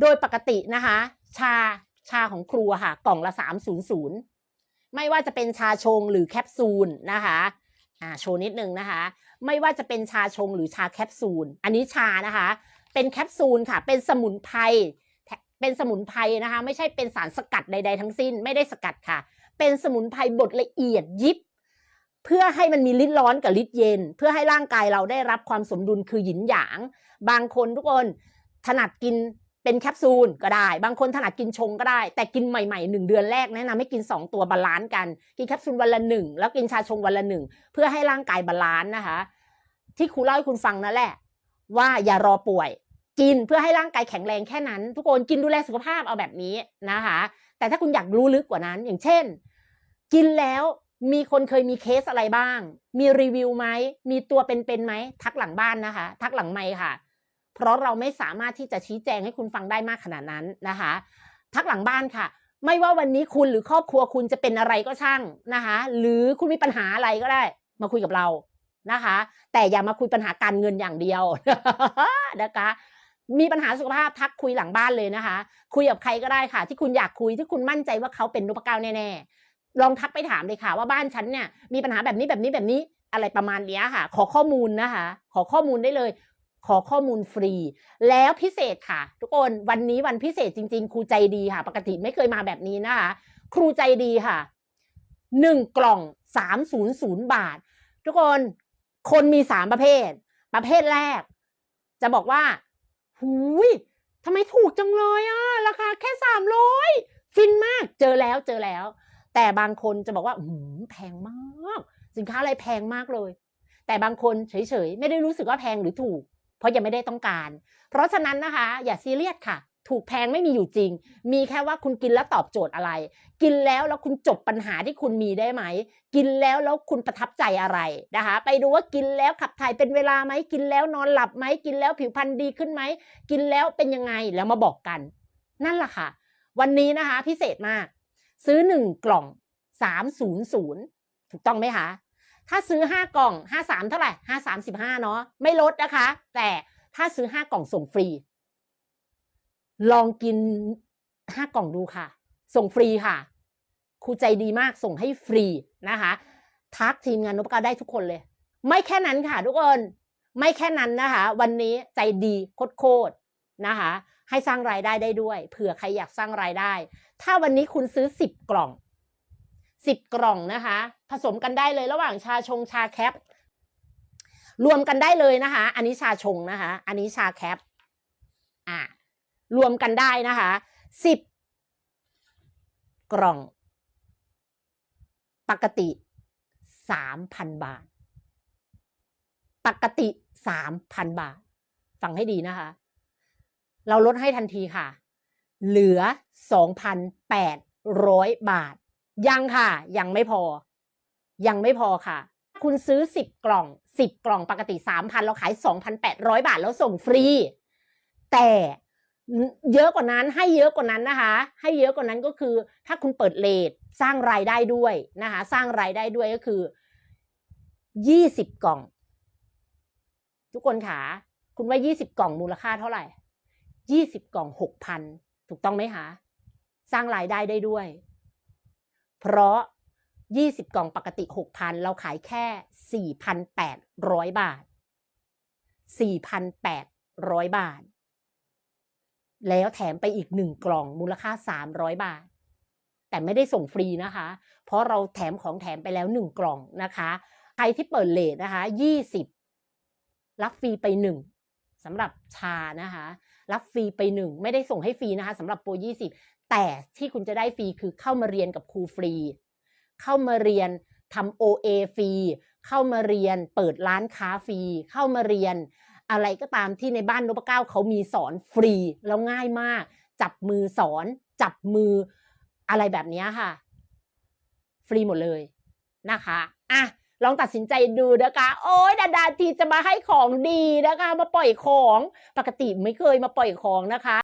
โดยปกตินะคะ ชาชาของครูอะค่ะ กล่องละ 300 ไม่ว่าจะเป็นชาชงหรือแคปซูลนะคะอ่าโชว์นิดนึงนะคะ ไม่ว่าจะเป็นชาชงหรือชาแคปซูล อันนี้ชานะคะ เป็นแคปซูลค่ะ เป็นสมุนไพรเป็นสมุนไพรนะคะ ไม่ใช่เป็นสารสกัดใด ๆ ทั้งสิ้นไม่ได้สกัดค่ะ เป็นสมุนไพรบดละเอียดยิบ เพื่อให้มันมีฤทธิ์ร้อนกับฤทธิ์เย็น เพื่อให้ร่างกายเราได้รับความสมดุลคือหยินหยาง บางคนทุกคนถนัดกิน เป็นแคปซูลก็ได้ บางคนถนัดกินชงก็ได้ แต่กินใหม่ๆหนึ่งเดือนแรกแนะนำให้กิน 2 ตัวบาลานซ์กัน กินแคปซูลวันละหนึ่งแล้วกินชาชงวันละหนึ่งเพื่อให้ร่างกายบาลานซ์นะคะ ที่ครูเล่าให้คุณฟังนั่นแหละ ว่าอย่ารอป่วย กินเพื่อให้ร่างกายแข็งแรงแค่นั้น ทุกคนกินดูแลสุขภาพเอาแบบนี้นะคะ แต่ถ้าคุณอยากรู้ลึกกว่านั้น อย่างเช่น กินแล้วมีคนเคยมีเคสอะไรบ้าง มีรีวิวไหมมีตัวเป็นๆไหมทักหลังบ้านนะคะ ทักหลังไมค์ค่ะ เพราะเราไม่สามารถที่จะชี้แจงให้คุณฟังได้มากขนาดนั้นนะคะ ทักหลังบ้านค่ะ ไม่ว่าวันนี้คุณหรือครอบครัวคุณจะเป็นอะไรก็ช่างนะคะ หรือคุณมีปัญหาอะไรก็ได้ มาคุยกับเรานะคะ แต่อย่ามาคุยปัญหาการเงินอย่างเดียวนะคะมีปัญหาสุขภาพทักคุยหลังบ้านเลยนะคะ คุยกับใครก็ได้ค่ะ ที่คุณอยากคุยที่คุณมั่นใจว่าเขาเป็นนพเก้าแน่ๆลองทักไปถามเลยค่ะ ว่าบ้านฉันเนี่ยมีปัญหาแบบนี้แบบนี้แบบนี้อะไรประมาณนี้ค่ะ ขอข้อมูลนะคะ ขอข้อมูลได้เลย ขอข้อมูลฟรี แล้วพิเศษค่ะ ทุกคนวันนี้วันพิเศษจริง ๆ ครูใจดีค่ะ ปกติไม่เคยมาแบบนี้นะคะครูใจดีค่ะหนึ่งกล่องสามศูนย์ศูนย์บาท ทุกคนคนมีสามประเภท ประเภทแรก จะบอกว่าหูยทำไมถูกจังเลยอะราคาแค่สามร้อยฟินมากเจอแล้วเจอแล้ว แต่บางคนจะบอกว่าหืมแพงมาก สินค้าอะไรแพงมากเลย แต่บางคนเฉยๆ ไม่ได้รู้สึกว่าแพงหรือถูก ราะยังไม่ได้ต้องการ เพราะฉะนั้นนะคะ อย่าซีเรียสค่ะ ถูกแพงไม่มีอยู่จริง มีแค่ว่าคุณกินแล้วตอบโจทย์อะไร กินแล้วแล้วคุณจบปัญหาที่คุณมีได้ไหม กินแล้วแล้วคุณประทับใจอะไรนะคะ ไปดูว่ากินแล้วขับถ่ายเป็นเวลาไหมกินแล้วนอนหลับไหมกินแล้วผิวพรรณดีขึ้นไหมกินแล้วเป็นยังไงแล้วมาบอกกัน นั่นแหละค่ะ วันนี้นะคะพิเศษมาก ซื้อหนึ่งกล่องสามศูนย์ศูนย์ถูกต้องไหมคะ ถ้าซื้อห้ากล่องห้าสามเท่าไหร่ห้าสามสิบห้าเนาะไม่ลดนะคะ แต่ถ้าซื้อห้ากล่องส่งฟรี ลองกินห้ากล่องดูค่ะ ส่งฟรีค่ะครูใจดีมากส่งให้ฟรีนะคะทักทีมงานนพก้าได้ทุกคนเลย ไม่แค่นั้นค่ะ ทุกคนไม่แค่นั้นนะคะ วันนี้ใจดีโคตรๆนะคะ ให้สร้างรายได้ได้ด้วยเผื่อใครอยากสร้างรายได้ ถ้าวันนี้คุณซื้อสิบกล่อง สิบกล่องนะคะ ผสมกันได้เลยระหว่างชาชงชาแคป รวมกันได้เลยนะคะ อันนี้ชาชงนะคะ อันนี้ชาแคปอ่ารวมกันได้นะคะสิบกล่อง ปกติสามพันบาท ปกติสามพันบาท ฟังให้ดีนะคะ เราลดให้ทันทีค่ะ เหลือสองพันแปดร้อยบาท ยังค่ะ ยังไม่พอ ยังไม่พอค่ะ คุณซื้อสิบกล่องสิบกล่องปกติสามพันเราขายสองพันแปดร้อยบาทแล้วส่งฟรี แต่เยอะกว่านั้นให้เยอะกว่านั้นนะคะ ให้เยอะกว่านั้นก็คือ ถ้าคุณเปิดเลทสร้างรายได้ด้วยนะคะ สร้างรายได้ด้วยก็คือยี่สิบกล่อง ทุกคนค่ะคุณว่ายี่สิบกล่องมูลค่าเท่าไหร่ยี่สิบกล่องหกพันถูกต้องไหมคะ สร้างรายได้ได้ด้วย เพราะยี่สิบกล่องปกติหกพันเราขายแค่สี่พันแปดร้อยบาทสี่พันแปดร้อยบาท แล้วแถมไปอีกหนึ่งกล่องมูลค่าสามร้อยบาท แต่ไม่ได้ส่งฟรีนะคะ เพราะเราแถมของแถมไปแล้วหนึ่งกล่องนะคะ ใครที่เปิดเลทนะคะยี่สิบรับฟรีไปหนึ่งสำหรับชานะคะ รับฟรีไปหนึ่งไม่ได้ส่งให้ฟรีนะคะสำหรับโปรยี่สิบ แต่ที่คุณจะได้ฟรีคือเข้ามาเรียนกับครูฟรี เข้ามาเรียนทำ OA ฟรี เข้ามาเรียนเปิดร้านค้าฟรี เข้ามาเรียน อะไรก็ตามที่ในบ้านนพเก้าเขามีสอนฟรีแล้วง่ายมาก จับมือสอน จับมืออะไรแบบนี้ค่ะ ฟรีหมดเลยนะคะอะลองตัดสินใจดูนะคะ โอ้ยดาๆทีจะมาให้ของดีนะคะ มาปล่อยของ ปกติไม่เคยมาปล่อยของนะคะ